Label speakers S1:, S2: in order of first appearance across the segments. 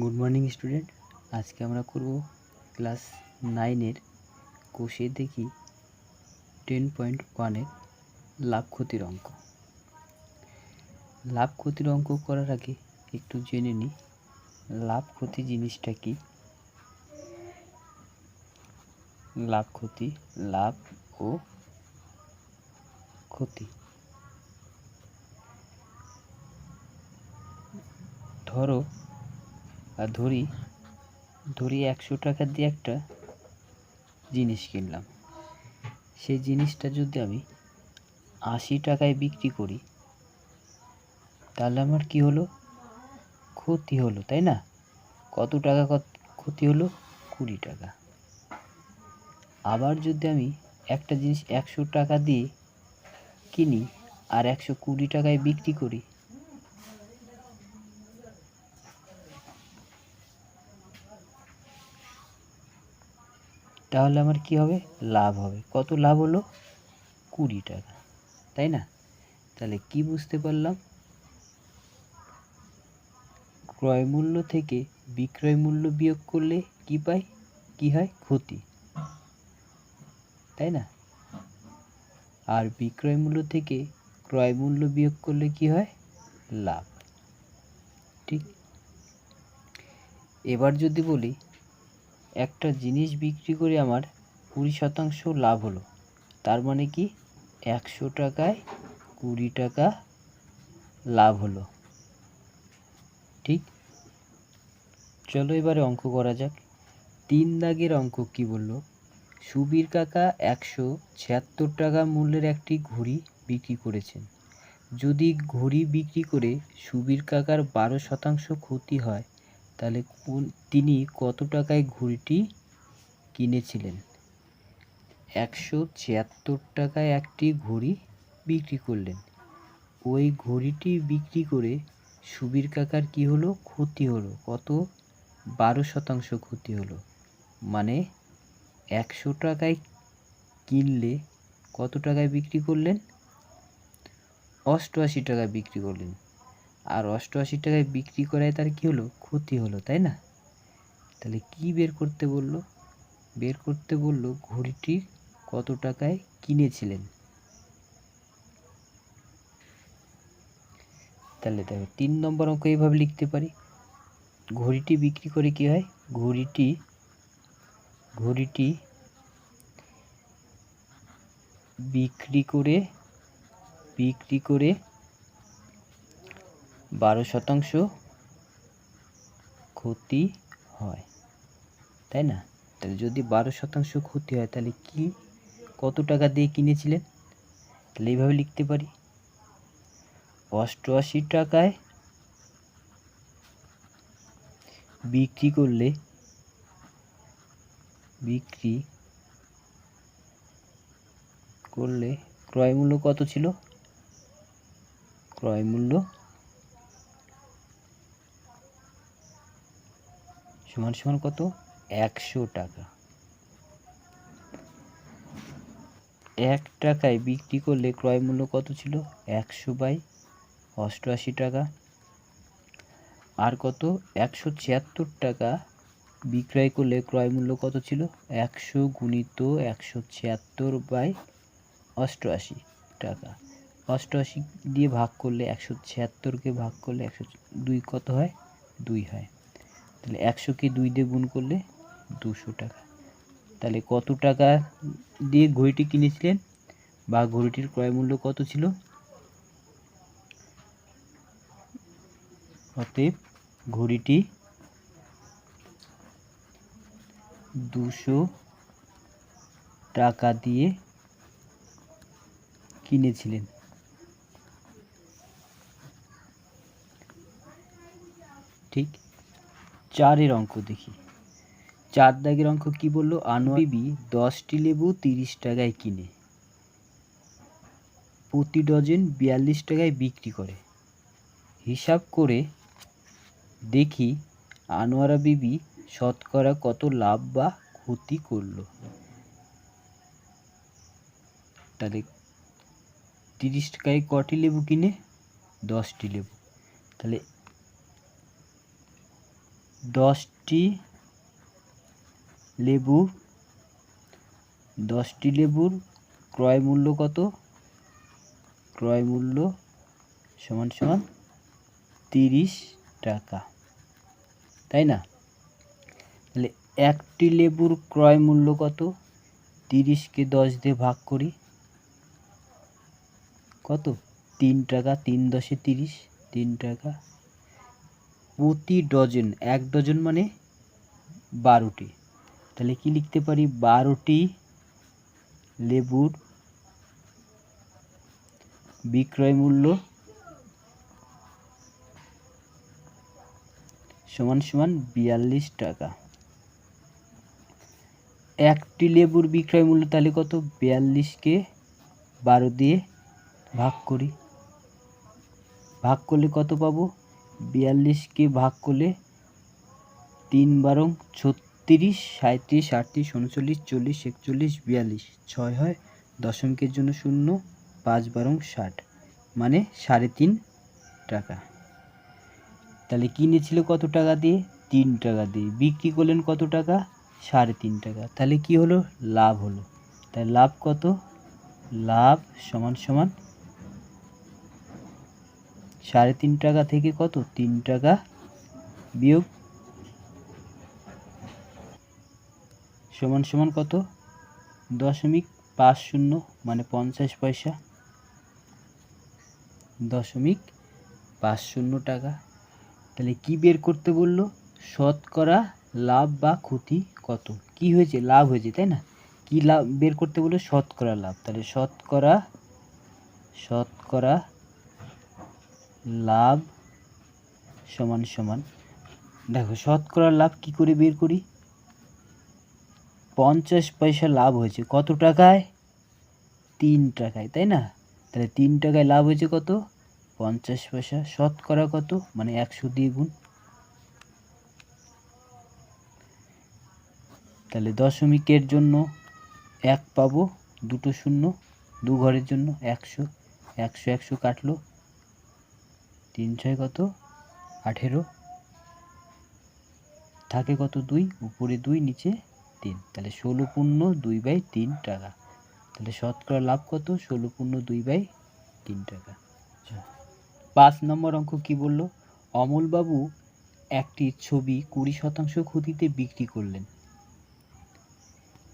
S1: Good morning student আজকে আমরা করব ক্লাস নাইনের কোষে দেখি টেন পয়েন্ট ওয়ানের লাভ ক্ষতির অঙ্ক। লাভ ক্ষতির অঙ্ক করার আগে একটু জেনে নিই লাভ ক্ষতি জিনিসটা কি? লাভ ক্ষতি, লাভ ও ক্ষতি। ধরো আর ধরি ধরি একশো টাকা দিয়ে একটা জিনিস কিনলাম। সেই জিনিসটা যদি আমি আশি টাকায় বিক্রি করি, তাহলে আমার কি হলো? ক্ষতি হলো, তাই না? কত টাকা ক্ষতি হলো? কুড়ি টাকা। আবার যদি আমি একটা জিনিস একশো টাকা দিয়ে কিনি আর একশো কুড়ি টাকায় বিক্রি করি তাহলে আমার কি হবে? লাভ হবে। কত লাভ হলো? কুড়ি টাকা। তাই না? তাহলে কি বুঝতে পারলাম? ক্রয় মূল্য থেকে বিক্রয় মূল্য বিয়োগ করলে কি পাই? কি হয়? ক্ষতি। তাই না? আর বিক্রয় মূল্য থেকে ক্রয় মূল্য বিয়োগ করলে কি হয়? লাভ। ঠিক? এবার যদি বলি একটা জিনিস বিক্রি করে আমার কুড়ি শতাংশ লাভ হলো। তার মানে কি? একশো টাকায় কুড়ি টাকা লাভ হলো। ঠিক? চলো এবারে অঙ্ক করা যাক। তিন দাগের অঙ্ক কি বলল? সুবীর কাকা একশো ছিয়াত্তর টাকা মূল্যের একটি ঘড়ি বিক্রি করেছেন। যদি ঘড়ি বিক্রি করে সুবীর কাকার বারো শতাংশ ক্ষতি হয় তাহলে কোন, তিনি কত টাকায় ঘড়িটি কিনেছিলেন? একশো ছিয়াত্তর টাকায় একটি ঘড়ি বিক্রি করলেন। ওই ঘড়িটি বিক্রি করে সুবীর কাকার কি হলো? ক্ষতি হলো। কত? বারো শতাংশ ক্ষতি হলো। মানে একশো টাকায় কিনলে কত টাকায় বিক্রি করলেন? অষ্টআশি টাকায় বিক্রি করলেন। আর অষ্টআশি টাকায় বিক্রি করায় তার কি হলো? ক্ষতি হলো, তাই না? তাহলে কি বের করতে বলল? বের করতে বলল ঘড়িটি কত টাকায় কিনেছিলেন? তাহলে দেখো, তিন নম্বর অঙ্ক এইভাবে লিখতে পারি। ঘড়িটি বিক্রি করে কি হয়? ঘড়িটি ঘড়িটি বিক্রি করে বিক্রি করে বারো শতাংশ ক্ষতি হয়, তাই না? তাহলে যদি বারো শতাংশ ক্ষতি হয়, তাহলে কি, কত টাকা দিয়ে কিনেছিলেন? তাহলে এইভাবে লিখতে পারি। অষ্টআশি টাকায় বিক্রি করলে বিক্রি করলে ক্রয় মূল্য কত ছিল? ক্রয় সমান সমান কত? একশো টাকা। এক টাকায় বিক্রি করলে ক্রয় মূল্য কত ছিল? একশো বাই অষ্টআশি টাকা। আর কত? একশো ছিয়াত্তর টাকা বিক্রয় করলে ক্রয় মূল্য কত ছিল? একশো গুণিত একশো ছিয়াত্তর বাই অষ্টআশি টাকা। অষ্টআশি দিয়ে ভাগ করলে একশো ছিয়াত্তরকে ভাগ করলে একশো দুই কত হয়? দুই হয়। তাহলে একশোকে দুই দিয়ে গুণ করলে দুশো টাকা। তাহলে কত টাকা দিয়ে ঘড়িটি কিনেছিলেন বা ঘড়িটির ক্রয় মূল্য কত ছিল? অতএব ঘড়িটি দুশো টাকা দিয়ে কিনেছিলেন। ঠিক? চারের অঙ্ক দেখি। চার দাগের অঙ্ক কি বলল? আনোয়ারি দশটি লেবু তিরিশ টাকায় কিনে। প্রতি ডজন বিয়াল্লিশ টাকায় বিক্রি করে। হিসাব করে দেখি আনোয়ারা বিবি শতকরা কত লাভ বা ক্ষতি করল। তাহলে তিরিশ টাকায় কটি লেবু কিনে? দশটি লেবু। তাহলে দশটি লেবু, দশটি লেবুর ক্রয় মূল্য কত? ক্রয় মূল্য সমান সমান তিরিশ টাকা। তাই না? তাহলে একটি লেবুর ক্রয় মূল্য কত? তিরিশকে দশ দিয়ে ভাগ করি। কত? তিন টাকা, তিন দশে তিরিশ, তিন টাকা প্রতি ডজন, এক ডজন মানে বারোটি। তাহলে কি লিখতে পারি? বারোটি লেবুর বিক্রয় মূল্য সমান সমান বিয়াল্লিশ টাকা। একটি লেবুর বিক্রয় মূল্য তাহলে কত? বিয়াল্লিশকে বারো দিয়ে ভাগ করি। ভাগ করলে কত পাবো? বিয়াল্লিশকে ভাগ করলে তিন বারং ছত্রিশ সাঁত্রিশ আটত্রিশ, উনচল্লিশ, চল্লিশ, একচল্লিশ, বিয়াল্লিশ। ছয় হয় দশমিকের জন্য শূন্য, পাঁচ বারং ষাট। মানে সাড়ে তিন টাকা। তাহলে কিনেছিল কত টাকা দিয়ে? তিন টাকা দিয়ে। বিক্রি করলেন কত টাকা? সাড়ে তিন টাকা। তাহলে কি হলো? লাভ হলো। তাহলে লাভ কত? লাভ সমান সমান সাড়ে তিন টাকা থেকে কত? তিন টাকা বিয়োগ সমান সমান কত? দশমিক পাঁচ শূন্য মানে পঞ্চাশ পয়সা। দশমিক পাঁচ শূন্য টাকা। তাহলে কি বের করতে বলল? শতকরা লাভ বা ক্ষতি কত? কি হয়েছে? লাভ হয়েছে, তাই না? কি লাভ, বের করতে বলল? শতকরা লাভ। তাহলে শতকরা শতকরা লাভ সমান সমান। দেখো শতকরা লাভ কি করে বের করি? পঞ্চাশ পয়সা লাভ হয়েছে। কত টাকায়? তিন টাকায়, তাই না? তাহলে তিন টাকায় লাভ হয়েছে কত? পঞ্চাশ পয়সা। শতকরা কত? মানে একশো দিয়ে গুণ। তাহলে দশমিকের জন্য এক পাবো, দুটো শূন্য দু ঘরের জন্য একশো একশো একশো কাটলো। তিন ছয় কত? আঠেরো। থাকে কত দুই? উপরে দুই নিচে তিন। তাহলে ষোলো পূর্ণ দুই বাই তিন টাকা। তাহলে শতকরা লাভ কত? ষোলো পূর্ণ দুই বাই তিন টাকা। আচ্ছা। পাঁচ নম্বর অঙ্ক কি বলল? অমলবাবু একটি ছবি কুড়ি শতাংশ ক্ষতিতে বিক্রি করলেন।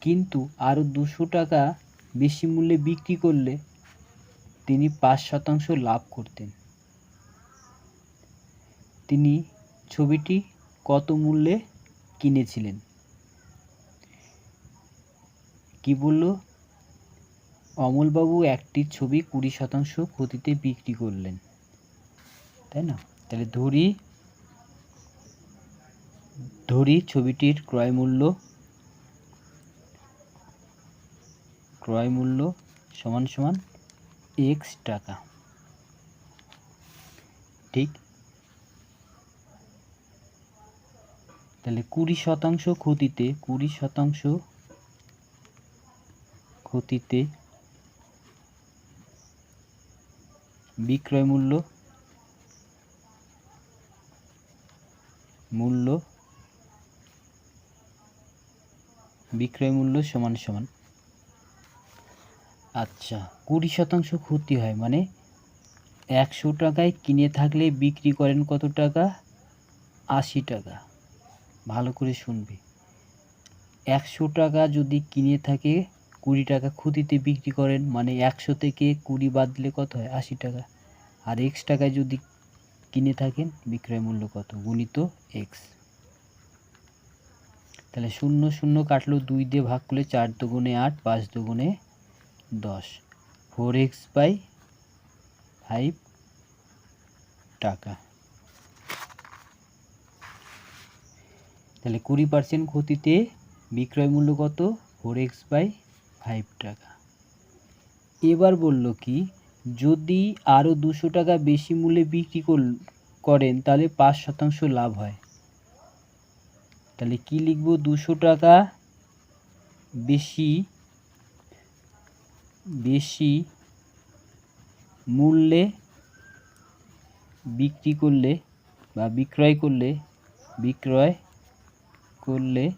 S1: কিন্তু আরও দুশো টাকা বেশি মূল্যে বিক্রি করলে তিনি পাঁচ শতাংশ লাভ করতেন। তিনি ছবিটি কত মূল্যে কিনেছিলেন? কি বলল? অমলবাবু একটি ছবি কুড়ি শতাংশ ক্ষতিতে বিক্রি করলেন। তাই না? তাহলে ধরি ধরি ছবিটির ক্রয় মূল্য ক্রয় মূল্য সমান সমান এক্স টাকা। ঠিক তাহলে কুড়ি শতাংশ ক্ষতিতে, কুড়ি শতাংশ ক্ষতিতে বিক্রয় মূল্য মূল্য বিক্রয় মূল্য সমান সমান। আচ্ছা কুড়ি শতাংশ ক্ষতি হয় মানে একশো টাকায় কিনে থাকলে বিক্রি করেন কত টাকা? আশি টাকা। ভালো করে শুনবে। একশো টাকা যদি কিনে থাকে, কুড়ি টাকা ক্ষতিতে বিক্রি করেন মানে একশো থেকে কুড়ি বাদ দিলে কত হয়? আশি টাকা। আর এক্স টাকায় যদি কিনে থাকেন, বিক্রয় মূল্য কত? গুণিত এক্স তাহলে শূন্য শূন্য কাটলো দুই দিয়ে ভাগ করলে চার দুগুণে আট, পাঁচ দুগুণে দশ। ফোর এক্স বাই ফাইভ টাকা। তাহলে কুড়ি পার্সেন্ট ক্ষতিতে বিক্রয় মূল্য কত? ফোর এক্স বাই ফাইভ টাকা। এবার বলল কি, যদি আরও দুশো টাকা বেশি মূল্যে বিক্রি কর- করেন, তাহলে পাঁচ শতাংশ লাভ হয়। তাহলে কি লিখব? দুশো টাকা বেশি বেশি মূল্যে বিক্রি করলে বা বিক্রয় করলে বিক্রয় করলে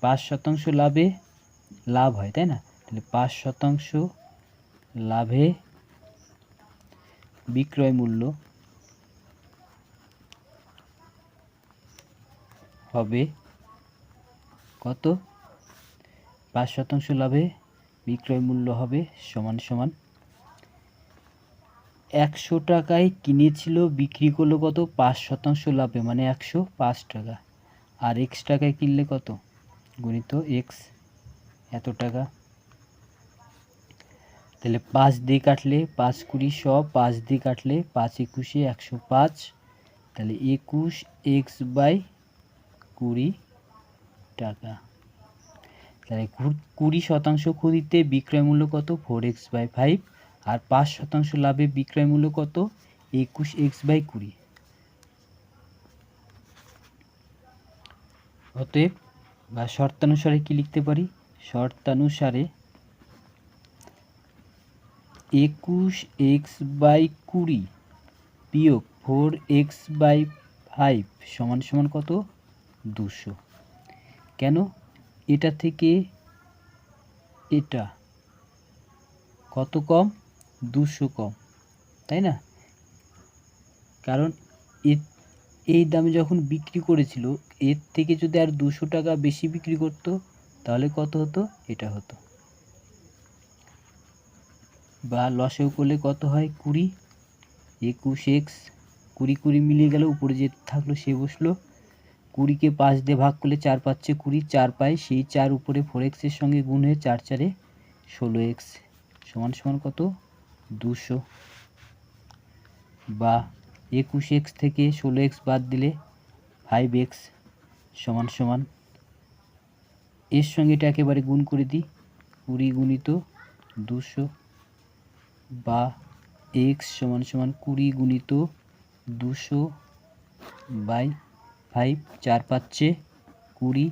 S1: পাঁচ শতাংশ লাভে লাভ হয়, তাই না? তাহলে পাঁচ শতাংশ লাভে বিক্রয় মূল্য হবে কত? পাঁচ শতাংশ লাভে বিক্রয় মূল্য হবে সমান সমান একশো টাকায় কিনেছিল, বিক্রি করল কত? পাঁচ শতাংশ লাভে মানে একশো পাঁচ টাকা। আর এক্স টাকায় কিনলে কত? গণিত এক্স এত টাকা। তাহলে পাঁচ দিয়ে কাটলে পাঁচ কুড়ি শ পাঁচ দিয়ে কাটলে পাঁচ একুশে একশো পাঁচ। তাহলে একুশ এক্স বাই কুড়ি টাকা। তাহলে কুড়ি শতাংশ ক্ষতিতে বিক্রয় মূল্য কত? ফোর এক্স বাই ফাইভ আর পাঁচ শতাংশ লাভে বিক্রয় মূল্য কত? একুশ এক্স বাই কুড়ি। অতএব বা শর্তানুসারে কি লিখতে পারি? শর্তানুসারে একুশ এক্স বাই কুড়ি বিয়োগ ফোর এক্স বাই ফাইভ সমান সমান কত? দুশো। কেন? এটা থেকে এটা কত কম? দুশো কম, তাই না? কারণ এ- এই দামে যখন বিক্রি করেছিল, এর থেকে যদি আর দুশো টাকা বেশি বিক্রি করতো, তাহলে কত হতো? এটা হতো। বা লসেও করলে কত হয়? কুড়ি। একুশ এক্স, কুড়ি কুড়ি মিলিয়ে গেল, উপরে যে থাকল সে বসল। কুড়িকে পাঁচ দিয়ে ভাগ করলে চার পাচ্ছে কুড়ি, চার পায়, সেই চার উপরে ফোর এক্সের সঙ্গে গুণ হয়ে চার চারে ষোলো এক্স সমান সমান কত? দুশো বা একুশ এক্স থেকে ষোলো এক্স বাদ দিলে ফাইভ এক্স সমান সমান। এর সঙ্গে এটা একেবারে গুণ করে দিই, কুড়ি গুণিত দুশো বা এক্স সমান সমান কুড়ি গুণিত দুশো বাই ফাইভ চার পাচ্ছে কুড়ি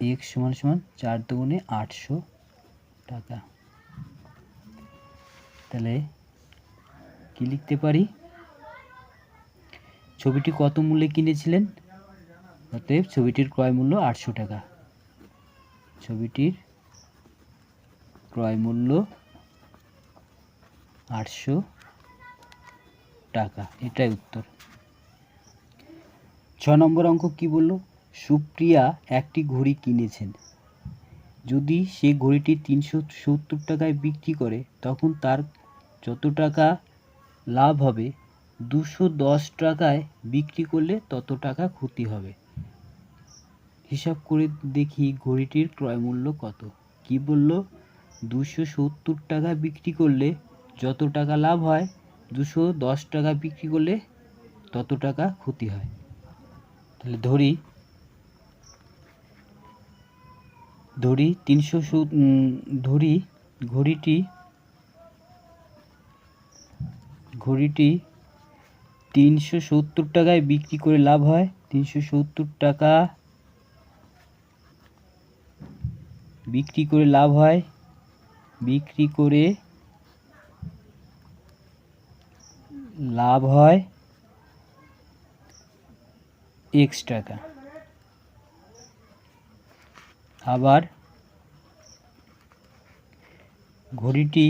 S1: এক্স সমান সমান চার দুগুণে আটশো টাকা। তাহলে কি লিখতে পারি? ছবিটি কত মূল্যে কিনেছিলেন? অতএব ছবিটির ক্রয় মূল্য আটশো টাকা। ছবিটির ক্রয় মূল্য আটশো টাকা। এটাই উত্তর। ছ নম্বর অঙ্ক কি বলল? সুপ্রিয়া একটি ঘড়ি কিনেছেন। যদি সে ঘড়িটি তিনশো সত্তর টাকায় বিক্রি করে, তখন তার যত টাকা লাভ হবে। দুশো দশ টাকায় বিক্রি করলে তত টাকা ক্ষতি হবে। হিসাব করে দেখি ঘড়িটির ক্রয় মূল্য কত। কি বলল? দুশো সত্তর টাকা বিক্রি করলে যত টাকা লাভ হয়, দুশো দশ টাকা বিক্রি করলে তত টাকা ক্ষতি হয়। তাহলে ধরি ধরি তিনশো ধরি ঘড়িটি ঘড়িটি তিনশো সত্তর টাকায় বিক্রি করে লাভ হয়। তিনশো সত্তর টাকা বিক্রি করে লাভ হয়। বিক্রি করে লাভ হয় এক্স টাকা। আবার ঘড়িটি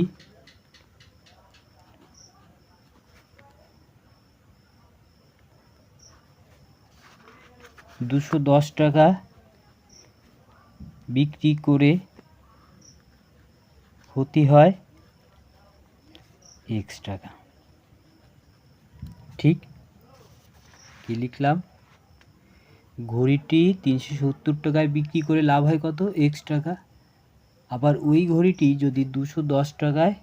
S1: দুশো দশ টাকা বিক্রি করে ক্ষতি হয় এক্স টাকা। ঠিক কি লিখলাম? ঘড়িটি তিনশো সত্তর টাকায় বিক্রি করে লাভ হয় কত? এক্স টাকা। আবার ওই ঘড়িটি যদি দুশো দশ টাকায়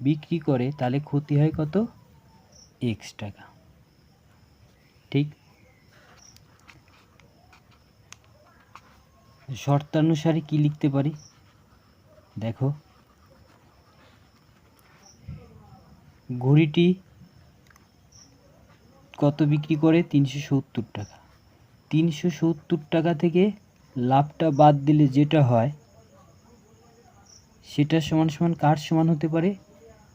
S1: বিক্রি করে, তাহলে ক্ষতি হয় কত? এক্স টাকা। ঠিক শর্তানুসারে কি লিখতে পারি? দেখো। ঘড়িটি কত বিক্রি করে? তিনশো সত্তর টাকা। তিনশো সত্তর টাকা থেকে লাভটা বাদ দিলে যেটা হয়, সেটা সমান সমান কার সমান হতে পারে?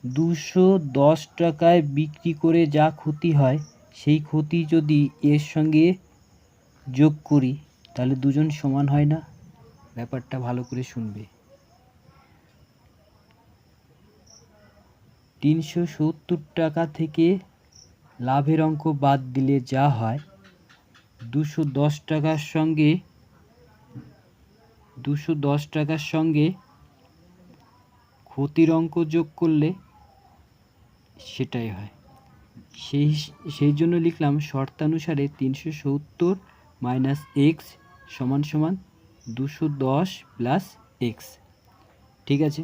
S1: দুশো দশ টাকায় বিক্রি করে যা ক্ষতি হয়, সেই ক্ষতি যদি এর সঙ্গে যোগ করি তাহলে দুজন সমান হয় না? ব্যাপারটা ভালো করে শুনবে। তিনশো সত্তর টাকা থেকে লাভের অঙ্ক বাদ দিলে যা হয়, দুশো দশ টাকার সঙ্গে, দুশো দশ টাকার সঙ্গে ক্ষতির অঙ্ক যোগ করলে সেটাই হয়। সেই সেই জন্য লিখলাম শর্তানুসারে তিনশো সত্তর মাইনাস এক্স সমান সমান দুশো দশ প্লাস এক্স ঠিক আছে?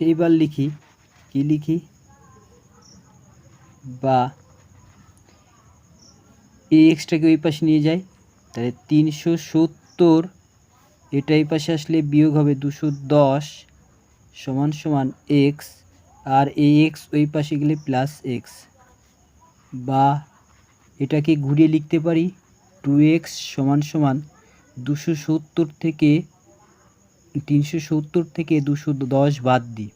S1: এইবার লিখি, কি লিখি? বা এই এক্সটাকে ওই পাশে নিয়ে যাই, তাহলে তিনশো সত্তর, এটা এই পাশে আসলে বিয়োগ হবে দুশো দশ সমান সমান এক্স আর এই এক্স ওই পাশে গেলে প্লাস এক্স বা এটাকে ঘুরিয়ে লিখতে পারি টু এক্স সমান সমান দুশো সত্তর থেকে তিনশো সত্তর থেকে দুশো দশ বাদ দিই।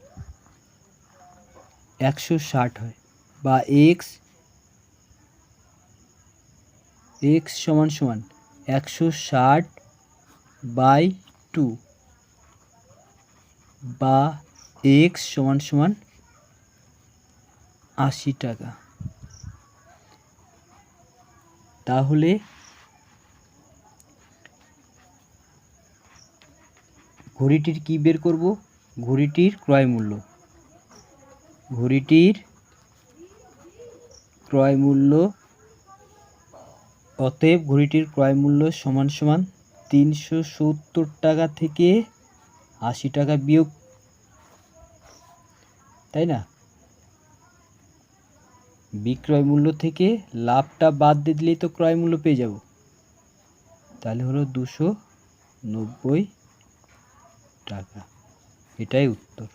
S1: একশো ষাট হয়। বা এক্স এক্স সমান সমান একশো ষাট বাই টু বা এক্স সমান সমান আশি টাকা। তাহলে ঘড়িটির কি বের করব? ঘড়িটির ক্রয় মূল্য। ঘড়িটির ক্রয় মূল্য অতএব ঘড়িটির ক্রয় মূল্য সমান সমান তিনশো সত্তর টাকা থেকে আশি টাকা বিয়োগ। তাই না? বিক্রয় মূল্য থেকে লাভটা বাদ দিয়ে দিলেই তো ক্রয় মূল্য পেয়ে যাব। তাহলে হলো দুশো নব্বই টাকা। এটাই উত্তর।